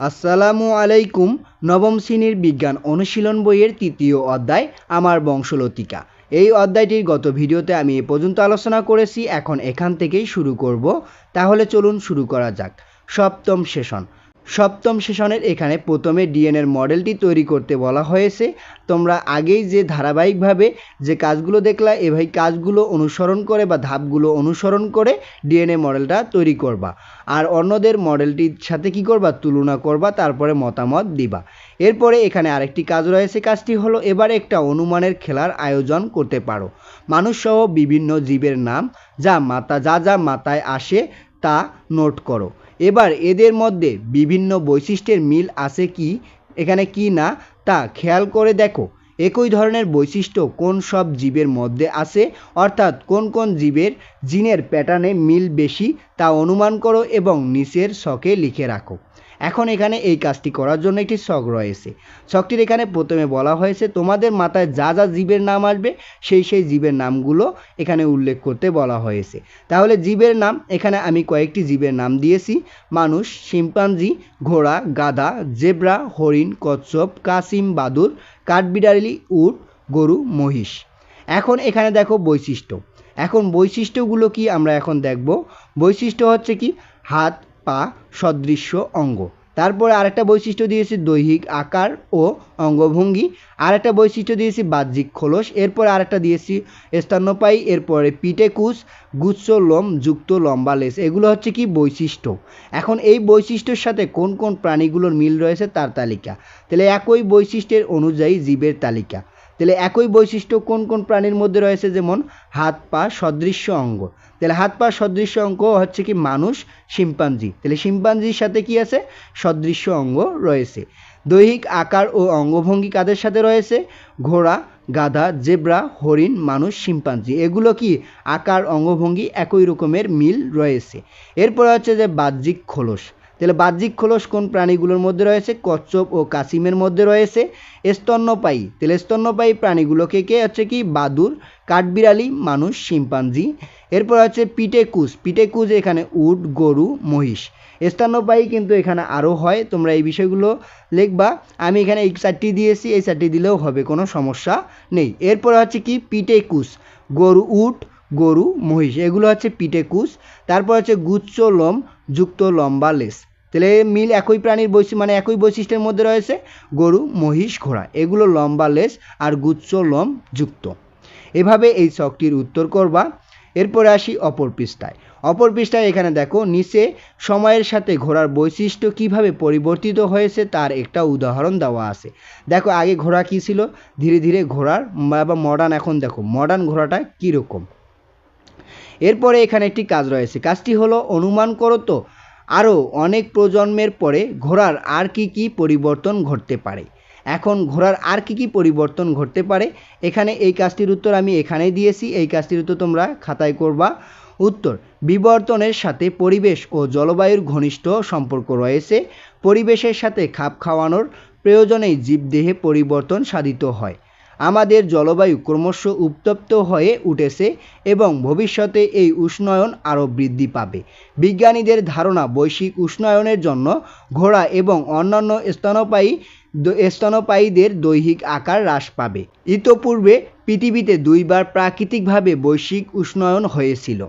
আসসালামু আলাইকুম, নবম শ্রেণির বিজ্ঞান অনুশীলন বইয়ের তৃতীয় অধ্যায়, আমার বংশলতিকা। এই অধ্যায়টির গত ভিডিওতে আমি এ পর্যন্ত আলোচনা করেছি, এখন এখান থেকেই শুরু করব। তাহলে চলুন শুরু করা যাক। সপ্তম সেশন। সপ্তম সেশনের এখানে প্রথমে ডিএনএর মডেলটি তৈরি করতে বলা হয়েছে। তোমরা আগেই যে ধারাবাহিকভাবে যে কাজগুলো দেখলা এভাবে কাজগুলো অনুসরণ করে বা ধাপগুলো অনুসরণ করে ডিএনএ মডেলটা তৈরি করবা। আর অন্যদের মডেলটির সাথে কি করবা? তুলনা করবা, তারপরে মতামত দিবা। এরপরে এখানে আরেকটি কাজ রয়েছে, কাজটি হলো এবার একটা অনুমানের খেলার আয়োজন করতে পারো। মানুষসহ বিভিন্ন জীবের নাম, যা মাথা যা যা মাথায় আসে তা নোট করো। এবার এদের মধ্যে বিভিন্ন বৈশিষ্ট্যের মিল আছে কি, এখানে কি না, তা খেয়াল করে দেখো। একই ধরনের বৈশিষ্ট্য কোন সব জীবের মধ্যে আছে, অর্থাৎ কোন কোন জীবের জিনের প্যাটার্নে মিল বেশি তা অনুমান করো এবং নিচের শখে লিখে রাখো। এখন এখানে এই কাজটি করার জন্য একটি শখ রয়েছে। শখটির এখানে প্রথমে বলা হয়েছে, তোমাদের মাথায় যা যা জীবের নাম আসবে, সেই সেই জীবের নামগুলো এখানে উল্লেখ করতে বলা হয়েছে। তাহলে জীবের নাম, এখানে আমি কয়েকটি জীবের নাম দিয়েছি। মানুষ, শিম্পাঞ্জি, ঘোড়া, গাধা, জেব্রা, হরিণ, কচ্ছপ, কাসিম, বাদুর, কাঠবিড়ালি, উট, গরু, মহিষ। এখন এখানে দেখো বৈশিষ্ট্য। এখন বৈশিষ্ট্যগুলো কি আমরা এখন দেখব? বৈশিষ্ট্য হচ্ছে কি? হাত পা, সদৃশ্য অঙ্গ। তারপরে আরেকটা বৈশিষ্ট্য দিয়েছি দৈহিক আকার ও অঙ্গভঙ্গি। আরেকটা বৈশিষ্ট্য দিয়েছি বাহ্যিক খোলস। এরপর আরেকটা দিয়েছি স্তন্যপায়ী, এরপরে পিঠে কুচ গুচ্ছ, লোম, যুক্ত, লম্বা লেস এগুলো হচ্ছে কি বৈশিষ্ট্য? এখন এই বৈশিষ্ট্যের সাথে কোন কোন প্রাণীগুলোর মিল রয়েছে তার তালিকা। তাহলে একই বৈশিষ্ট্যের অনুযায়ী জীবের তালিকা। তাহলে একই বৈশিষ্ট্য কোন কোন প্রাণীর মধ্যে রয়েছে? যেমন হাত, পা, সদৃশ্য অঙ্গ। তাহলে হাত পা সদৃশ্য অঙ্গ হচ্ছে কি মানুষ, শিম্পাঞ্জি। তাহলে শিম্পাঞ্জির সাথে কি আছে? সদৃশ্য অঙ্গ রয়েছে। দৈহিক আকার ও অঙ্গভঙ্গি কাদের সাথে রয়েছে? ঘোড়া, গাধা, জেব্রা, হরিণ, মানুষ, শিম্পাঞ্জি। এগুলো কি আকার, অঙ্গভঙ্গি একই রকমের মিল রয়েছে। এরপরে হচ্ছে যে বাহ্যিক খোলস। তাহলে বাহ্যিক খোলস কোন প্রাণীগুলোর মধ্যে রয়েছে? কচ্ছপ ও কাসিমের মধ্যে রয়েছে। স্তন্যপায়ী। তাহলে স্তন্যপায়ী প্রাণীগুলোকে কে হচ্ছে কি? বাদুর, কাঠবিড়ালি, মানুষ, শিম্পাঞ্জি। এরপর হচ্ছে পিটেকুস। পিটেকুস এখানে উট, গরু, মহিষ। স্তন্যপায়ী কিন্তু এখানে আরও হয়। তোমরা এই বিষয়গুলো লিখবা। আমি এখানে এই চারটি দিয়েছি। এই চারটি দিলেও হবে, কোনো সমস্যা নেই। এরপর হচ্ছে কি? পিটেকুস। গরু, উট, গরু, মহিষ। এগুলো হচ্ছে পিটেকুস। তারপর হচ্ছে গুচ্ছ, লোম, যুক্ত লম্বা লেস। তাহলে মিল একই প্রাণীর বৈশিষ্ট্য মানে একই বৈশিষ্ট্যের মধ্যে রয়েছে গরু, মহিষ, ঘোড়া। এগুলো লম্বা লেস আর গুচ্ছ লোম যুক্ত। এভাবে এই শখটির উত্তর করবা। এরপরে আসি অপর পৃষ্ঠায়। অপর পৃষ্ঠায় এখানে দেখো, নিচে সময়ের সাথে ঘোড়ার বৈশিষ্ট্য কীভাবে পরিবর্তিত হয়েছে তার একটা উদাহরণ দেওয়া আছে। দেখো, আগে ঘোড়া কী ছিল? ধীরে ধীরে ঘোড়ার বা মডার্ন এখন দেখো মডার্ন ঘোড়াটা কীরকম? এরপরে এখানে একটি কাজ রয়েছে। কাজটি হলো অনুমান করো তো আরও অনেক প্রজন্মের পরে ঘোড়ার আর কি কি পরিবর্তন ঘটতে পারে? এখন ঘোড়ার আর কি কি পরিবর্তন ঘটতে পারে? এখানে এই কাজটির উত্তর আমি এখানেই দিয়েছি। এই কাজটির উত্তর তোমরা খাতায় করবা। উত্তর, বিবর্তনের সাথে পরিবেশ ও জলবায়ুর ঘনিষ্ঠ সম্পর্ক রয়েছে। পরিবেশের সাথে খাপ খাওয়ানোর প্রয়োজনেই জীবদেহে পরিবর্তন সাধিত হয়। আমাদের জলবায়ু ক্রমশ উত্তপ্ত হয়ে উঠেছে এবং ভবিষ্যতে এই উষ্ণায়ন আরও বৃদ্ধি পাবে। বিজ্ঞানীদের ধারণা, বৈশ্বিক উষ্ণায়নের জন্য ঘোড়া এবং অন্যান্য স্তনপায়ী স্তনপায়ীদের দৈহিক আকার হ্রাস পাবে। ইতোপূর্বে পৃথিবীতে দুইবার প্রাকৃতিকভাবে বৈশ্বিক উষ্ণায়ন হয়েছিল।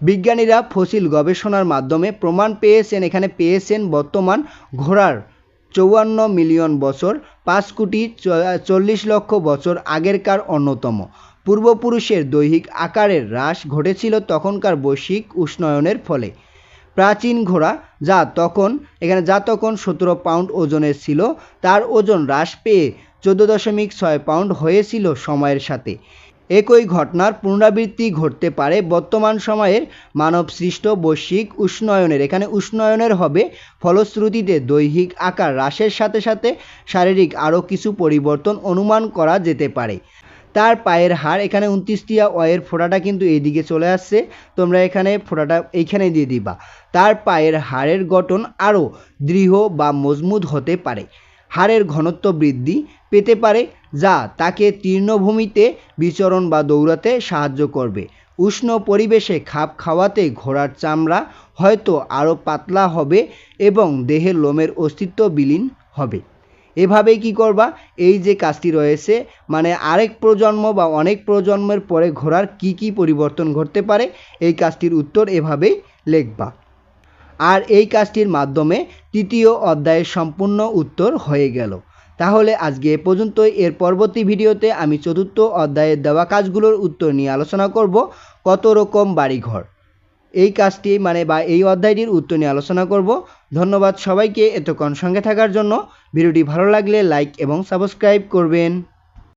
বিজ্ঞানীরা ফসিল গবেষণার মাধ্যমে প্রমাণ পেয়েছেন, এখানে পেয়েছেন বর্তমান ঘোড়ার চৌয়ান্ন মিলিয়ন বছর পাঁচ কোটি চল্লিশ লক্ষ বছর আগেরকার অন্যতম। পূর্বপুরুষের দৈহিক আকারের হ্রাস ঘটেছিল তখনকার বৈশ্বিক উষ্ণায়নের ফলে। প্রাচীন ঘোড়া যা তখন, এখানে যা তখন সতেরো পাউন্ড ওজনের ছিল, তার ওজন হ্রাস পেয়ে চোদ্দ দশমিক ছয় পাউন্ড হয়েছিল সময়ের সাথে। একই ঘটনার পুনরাবৃত্তি ঘটতে পারে বর্তমান সময়ের মানবসৃষ্ট বৈশ্বিক উষ্ণায়নের। এখানে উষ্ণায়নের হবে ফলশ্রুতিতে দৈহিক আকার হ্রাসের সাথে সাথে শারীরিক আরও কিছু পরিবর্তন অনুমান করা যেতে পারে। তার পায়ের হাড়, এখানে উনত্রিশটিয়া অয়ের ফোঁটাটা কিন্তু এইদিকে চলে আসছে। তোমরা এখানে ফোঁটাটা এইখানে দিয়ে দিবা। তার পায়ের হাড়ের গঠন আরও দৃঢ় বা মজবুত হতে পারে। হাড়ের ঘনত্ব বৃদ্ধি পেতে পারে, যা তাকে তৃণভূমিতে বিচরণ বা দৌড়াতে সাহায্য করবে। উষ্ণ পরিবেশে খাপ খাওয়াতে ঘোড়ার চামড়া হয়তো আরও পাতলা হবে এবং দেহের লোমের অস্তিত্ব বিলীন হবে। এভাবে কি করবা? এই যে কাজটি রয়েছে মানে আরেক প্রজন্ম বা অনেক প্রজন্মের পরে ঘোড়ার কি কি পরিবর্তন ঘটতে পারে? এই কাজটির উত্তর এভাবেই লিখবা। আর এই কাজটির মাধ্যমে তৃতীয় অধ্যায়ের সম্পূর্ণ উত্তর হয়ে গেল। তাহলে আজকে এ পর্যন্তই। এর পরবর্তী ভিডিওতে আমি চতুর্থ অধ্যায়ের দেওয়া কাজগুলোর উত্তর নিয়ে আলোচনা করব, কত রকম বাড়িঘর। এই কাজটি মানে বা এই অধ্যায়টির উত্তর নিয়ে আলোচনা করব। ধন্যবাদ সবাইকে এতক্ষণ সঙ্গে থাকার জন্য। ভিডিওটি ভালো লাগলে লাইক এবং সাবস্ক্রাইব করবেন।